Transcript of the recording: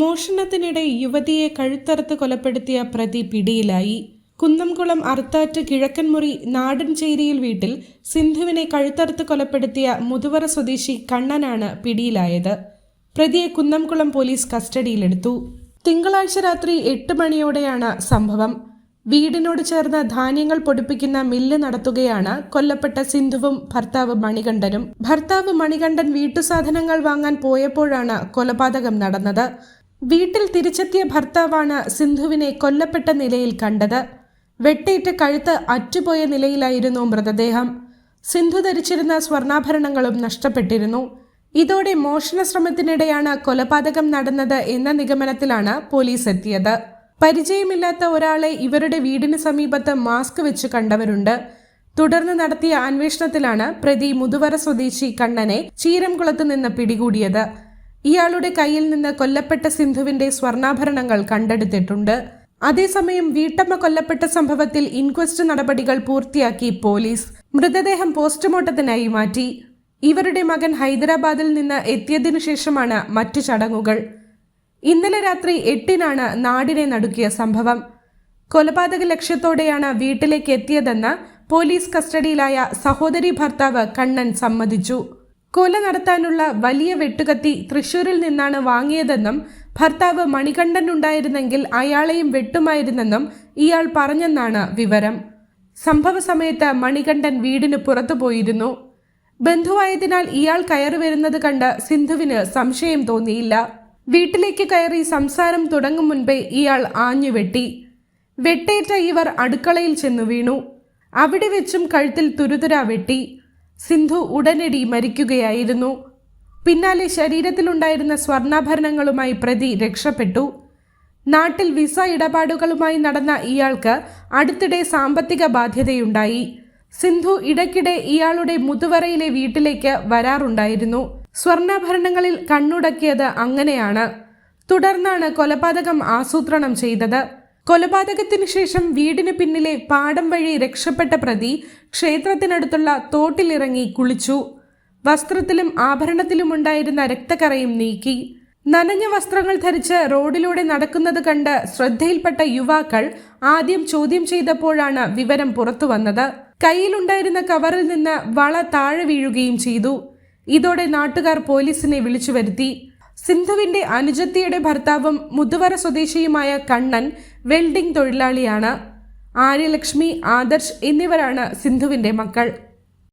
മോഷണത്തിനിടെ യുവതിയെ കഴുത്തറുത്ത് കൊലപ്പെടുത്തിയ പ്രതി പിടിയിലായി. കുന്നംകുളം അർത്താറ്റ് കിഴക്കൻമുറി നാടൻചേരിയിൽ വീട്ടിൽ സിന്ധുവിനെ കഴുത്തറുത്ത് കൊലപ്പെടുത്തിയ മുതുവറ സ്വദേശി കണ്ണനാണ് പിടിയിലായത്. പ്രതിയെ കുന്നംകുളം പോലീസ് കസ്റ്റഡിയിലെടുത്തു. തിങ്കളാഴ്ച രാത്രി എട്ട് മണിയോടെയാണ് സംഭവം. വീടിനോട് ചേർന്ന് ധാന്യങ്ങൾ പൊടിപ്പിക്കുന്ന മില്ല് നടത്തുകയാണ് കൊല്ലപ്പെട്ട സിന്ധുവും ഭർത്താവ് മണികണ്ഠനും. ഭർത്താവ് മണികണ്ഠൻ വീട്ടുസാധനങ്ങൾ വാങ്ങാൻ പോയപ്പോഴാണ് കൊലപാതകം നടന്നത്. വീട്ടിൽ തിരിച്ചെത്തിയ ഭർത്താവാണ് സിന്ധുവിനെ കൊല്ലപ്പെട്ട നിലയിൽ കണ്ടത്. വെട്ടേറ്റ് കഴുത്ത് അറ്റുപോയ നിലയിലായിരുന്നു മൃതദേഹം. സിന്ധു ധരിച്ചിരുന്ന സ്വർണാഭരണങ്ങളും നഷ്ടപ്പെട്ടിരുന്നു. ഇതോടെ മോഷണ ശ്രമത്തിനിടെയാണ് കൊലപാതകം നടന്നത് എന്ന നിഗമനത്തിലാണ് പോലീസ് എത്തിയത്. പരിചയമില്ലാത്ത ഒരാളെ ഇവരുടെ വീടിന് സമീപത്ത് മാസ്ക് വെച്ച് കണ്ടവരുണ്ട്. തുടർന്ന് നടത്തിയ അന്വേഷണത്തിലാണ് പ്രതി മുതുവര സ്വദേശി കണ്ണനെ ചീരംകുളത്ത് നിന്ന് പിടികൂടിയത്. ഇയാളുടെ കയ്യിൽ നിന്ന് കൊല്ലപ്പെട്ട സിന്ധുവിന്റെ സ്വർണാഭരണങ്ങൾ കണ്ടെടുത്തിട്ടുണ്ട്. അതേസമയം വീട്ടമ്മ കൊല്ലപ്പെട്ട സംഭവത്തിൽ ഇൻക്വസ്റ്റ് നടപടികൾ പൂർത്തിയാക്കി പോലീസ് മൃതദേഹം പോസ്റ്റ്മോർട്ടത്തിനായി മാറ്റി. ഇവരുടെ മകൻ ഹൈദരാബാദിൽ നിന്ന് എത്തിയതിനു ശേഷമാണ് മറ്റു ചടങ്ങുകൾ. ഇന്നലെ രാത്രി എട്ടിനാണ് നാടിനെ നടുക്കിയ സംഭവം. കൊലപാതക ലക്ഷ്യത്തോടെയാണ് വീട്ടിലേക്ക് എത്തിയതെന്ന് പോലീസ് കസ്റ്റഡിയിലായ സഹോദരി ഭർത്താവ് കണ്ണൻ സമ്മതിച്ചു. കൊല നടത്താനുള്ള വലിയ വെട്ടുകത്തി തൃശൂരിൽ നിന്നാണ് വാങ്ങിയതെന്നും ഭർത്താവ് മണികണ്ഠൻ ഉണ്ടായിരുന്നെങ്കിൽ അയാളെയും വെട്ടുമായിരുന്നെന്നും ഇയാൾ പറഞ്ഞെന്നാണ് വിവരം. സംഭവ സമയത്ത് മണികണ്ഠൻ വീടിന് പുറത്തു പോയിരുന്നു. ബന്ധുവായതിനാൽ ഇയാൾ കയറി വരുന്നത് കണ്ട് സിന്ധുവിന് സംശയം തോന്നിയില്ല. വീട്ടിലേക്ക് കയറി സംസാരം തുടങ്ങും മുൻപേ ഇയാൾ ആഞ്ഞു വെട്ടി. വെട്ടേറ്റ ഇവർ അടുക്കളയിൽ ചെന്നു വീണു. അവിടെ വെച്ചും കഴുത്തിൽ തുരുതുര വെട്ടി. സിന്ധു ഉടനടി മരിക്കുകയായിരുന്നു. പിന്നാലെ ശരീരത്തിലുണ്ടായിരുന്ന സ്വർണാഭരണങ്ങളുമായി പ്രതി രക്ഷപ്പെട്ടു. നാട്ടിൽ വിസ ഇടപാടുകളുമായി നടന്ന ഇയാൾക്ക് അടുത്തിടെ സാമ്പത്തിക ബാധ്യതയുണ്ടായി. സിന്ധു ഇടയ്ക്കിടെ ഇയാളുടെ മുതുവറയിലെ വീട്ടിലേക്ക് വരാറുണ്ടായിരുന്നു. സ്വർണാഭരണങ്ങളിൽ കണ്ണുടക്കിയത് അങ്ങനെയാണ്. തുടർന്നാണ് കൊലപാതകം ആസൂത്രണം ചെയ്തത്. കൊലപാതകത്തിന് ശേഷം വീടിന് പിന്നിലെ പാടം വഴി രക്ഷപ്പെട്ട പ്രതി ക്ഷേത്രത്തിനടുത്തുള്ള തോട്ടിലിറങ്ങി കുളിച്ചു. വസ്ത്രത്തിലും ആഭരണത്തിലും ഉണ്ടായിരുന്ന രക്തക്കറയും നീക്കി. നനഞ്ഞ വസ്ത്രങ്ങൾ ധരിച്ച് റോഡിലൂടെ നടക്കുന്നത് കണ്ട് ശ്രദ്ധയിൽപ്പെട്ട യുവാക്കൾ ആദ്യം ചോദ്യം ചെയ്തപ്പോഴാണ് വിവരം പുറത്തു വന്നത്. കയ്യിലുണ്ടായിരുന്ന കവറിൽ നിന്ന് വള താഴെ വീഴുകയും ചെയ്തു. ഇതോടെ നാട്ടുകാർ പോലീസിനെ വിളിച്ചു വരുത്തി. സിന്ധുവിന്റെ അനുജത്തിയുടെ ഭർത്താവും മുതുവര സ്വദേശിയുമായ കണ്ണൻ വെൽഡിംഗ് തൊഴിലാളിയാണ്. ആര്യലക്ഷ്മി ആദർശ് എന്നിവരാണ് സിന്ധുവിന്റെ മക്കൾ.